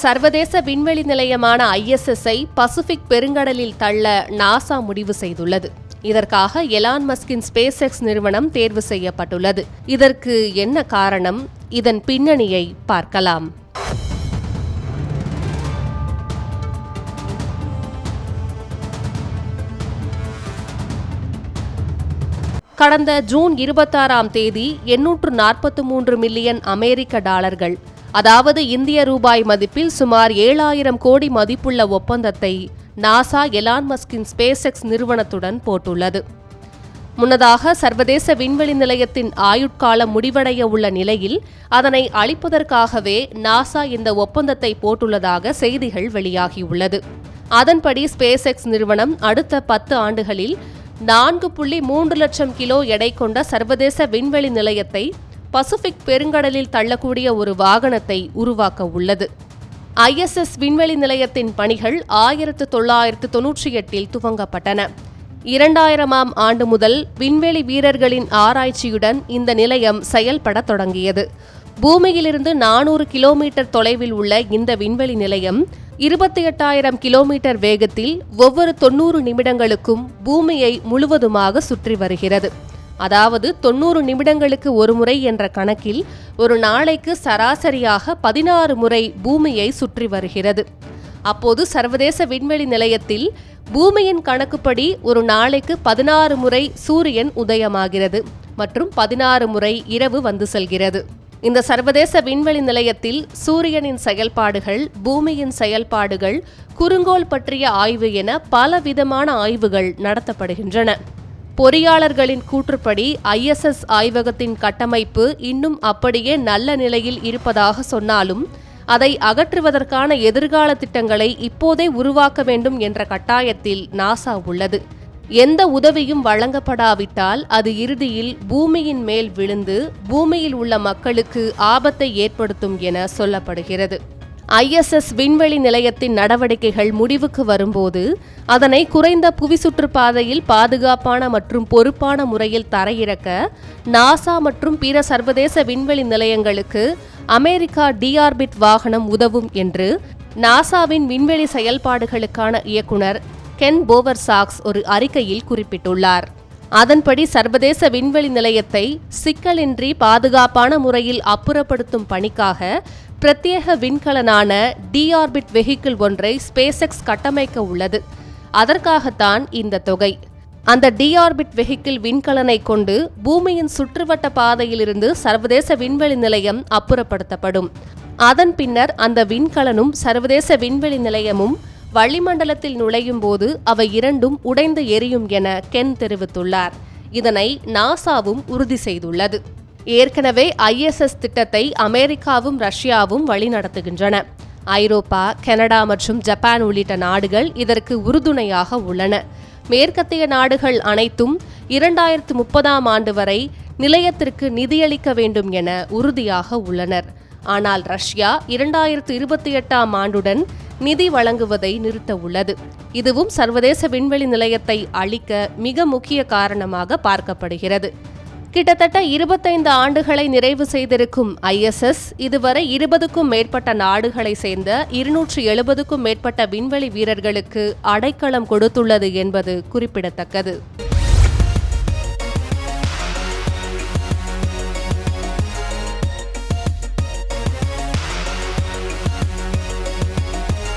சர்வதேச விண்வெளி நிலையமான ஐஎஸ்எஸ்ஐ பசிபிக் பெருங்கடலில் தள்ள நாசா முடிவு செய்துள்ளது. இதற்காக எலான் மஸ்கின் ஸ்பேஸ் எக்ஸ் நிறுவனம் தேர்வு செய்யப்பட்டுள்ளது. இதற்கு என்ன காரணம்? இதன் பின்னணியை பார்க்கலாம். கடந்த ஜூன் இருபத்தாறாம் தேதி எண்ணூற்று நாற்பத்தி மூன்று மில்லியன் அமெரிக்க டாலர்கள் அதாவது இந்திய ரூபாய் மதிப்பில் சுமார் ஏழாயிரம் கோடி மதிப்புள்ள ஒப்பந்தத்தை நாசா எலான் மஸ்கின் ஸ்பேஸ் எக்ஸ் நிறுவனத்துடன் போட்டுள்ளது. முன்னதாக சர்வதேச விண்வெளி நிலையத்தின் ஆயுட்காலம் முடிவடைய உள்ள நிலையில் அதனை அளிப்பதற்காகவே நாசா இந்த ஒப்பந்தத்தை போட்டுள்ளதாக செய்திகள் வெளியாகியுள்ளது. அதன்படி ஸ்பேஸ் எக்ஸ் நிறுவனம் அடுத்த பத்து ஆண்டுகளில் நான்கு புள்ளி மூன்று லட்சம் கிலோ எடை கொண்ட சர்வதேச விண்வெளி நிலையத்தை பசிபிக் பெருங்கடலில் தள்ளக்கூடிய ஒரு வாகனத்தை உருவாக்க உள்ளது. ஐஎஸ்எஸ் விண்வெளி நிலையத்தின் பணிகள் ஆயிரத்து தொள்ளாயிரத்து தொன்னூற்றி எட்டில் துவங்கப்பட்டன. இரண்டாயிரமாம் ஆண்டு முதல் விண்வெளி வீரர்களின் ஆராய்ச்சியுடன் இந்த நிலையம் செயல்பட தொடங்கியது. பூமியிலிருந்து நானூறு கிலோமீட்டர் தொலைவில் உள்ள இந்த விண்வெளி நிலையம் இருபத்தி எட்டாயிரம் கிலோமீட்டர் வேகத்தில் ஒவ்வொரு தொன்னூறு நிமிடங்களுக்கும் பூமியை முழுவதுமாக சுற்றி வருகிறது. அதாவது தொண்ணூறு நிமிடங்களுக்கு ஒரு முறை என்ற கணக்கில் ஒரு நாளைக்கு சராசரியாக பதினாறு முறை பூமியை சுற்றி வருகிறது. அப்போது சர்வதேச விண்வெளி நிலையத்தில் பூமியின் கணக்குப்படி ஒரு நாளைக்கு பதினாறு முறை சூரியன் உதயமாகிறது மற்றும் பதினாறு முறை இரவு வந்து செல்கிறது. இந்த சர்வதேச விண்வெளி நிலையத்தில் சூரியனின் செயல்பாடுகள் பூமியின் செயல்பாடுகள் குறுங்கோல் பற்றிய ஆய்வு என பல விதமான ஆய்வுகள் நடத்தப்படுகின்றன. பொறியாளர்களின் கூற்றுப்படி ஐஎஸ்எஸ் ஆய்வகத்தின் கட்டமைப்பு இன்னும் அப்படியே நல்ல நிலையில் இருப்பதாக சொன்னாலும் அதை அகற்றுவதற்கான எதிர்கால திட்டங்களை இப்போதே உருவாக்க வேண்டும் என்ற கட்டாயத்தில் நாசா உள்ளது. எந்த உதவியும் வழங்கப்படாவிட்டால் அது இறுதியில் பூமியின் மேல் விழுந்து பூமியில் உள்ள மக்களுக்கு ஆபத்தை ஏற்படுத்தும் என சொல்லப்படுகிறது. ஐஎஸ்எஸ் விண்வெளி நிலையத்தின் நடவடிக்கைகள் முடிவுக்கு வரும்போது அதனை குறைந்த புவி சுற்றுப்பாதையில் பாதுகாப்பான மற்றும் பொறுப்பான முறையில் தரையிறக்க நாசா மற்றும் பிற சர்வதேச விண்வெளி நிலையங்களுக்கு அமெரிக்கா டிஆர்பிட் வாகனம் உதவும் என்று நாசாவின் விண்வெளி செயல்பாடுகளுக்கான இயக்குனர் கென் போவர் சாக்ஸ் ஒரு அறிக்கையில் குறிப்பிட்டுள்ளார். அதன்படி சர்வதேச விண்வெளி நிலையத்தை சிக்கலின்றி பாதுகாப்பான முறையில் அப்புறப்படுத்தும் பணிக்காக பிரத்யேக விண்கலனான டிஆர்பிட் வெஹிக்கிள் ஒன்றை ஸ்பேஸ்எக்ஸ் கட்டமைக்க உள்ளது. அதற்காகத்தான் இந்த தொகை. அந்த டிஆர்பிட் வெஹிக்கிள் விண்கலனை கொண்டு பூமியின் சுற்றுவட்ட பாதையிலிருந்து சர்வதேச விண்வெளி நிலையம் அப்புறப்படுத்தப்படும். அதன் பின்னர் அந்த விண்கலனும் சர்வதேச விண்வெளி நிலையமும் வளிமண்டலத்தில் நுழையும் போது அவை இரண்டும் உடைந்து எரியும் என கென் தெரிவித்துள்ளார். இதனை நாசாவும் உறுதி செய்துள்ளது. ஏற்கனவே ஐஎஸ்எஸ் திட்டத்தை அமெரிக்காவும் ரஷ்யாவும் வழிநடத்துகின்றன. ஐரோப்பா கனடா மற்றும் ஜப்பான் உள்ளிட்ட நாடுகள் இதற்கு உறுதுணையாக உள்ளன. மேற்கத்திய நாடுகள் அனைத்தும் இரண்டாயிரத்து முப்பதாம் ஆண்டு வரை நிலையத்திற்கு நிதியளிக்க வேண்டும் என உறுதியாக உள்ளனர். ஆனால் ரஷ்யா இரண்டாயிரத்து இருபத்தி எட்டாம் ஆண்டுடன் நிதி வழங்குவதை நிறுத்த உள்ளது. இதுவும் சர்வதேச விண்வெளி நிலையத்தை அளிக்க மிக முக்கிய காரணமாக பார்க்கப்படுகிறது. கிட்டத்தட்ட இருபத்தைந்து ஆண்டுகளை நிறைவு செய்திருக்கும் ஐஎஸ்எஸ் இதுவரை இருபதுக்கும் மேற்பட்ட நாடுகளை சேர்ந்த இருநூற்றி எழுபதுக்கும் மேற்பட்ட விண்வெளி வீரர்களுக்கு அடைக்கலம் கொடுத்துள்ளது என்பது குறிப்பிடத்தக்கது.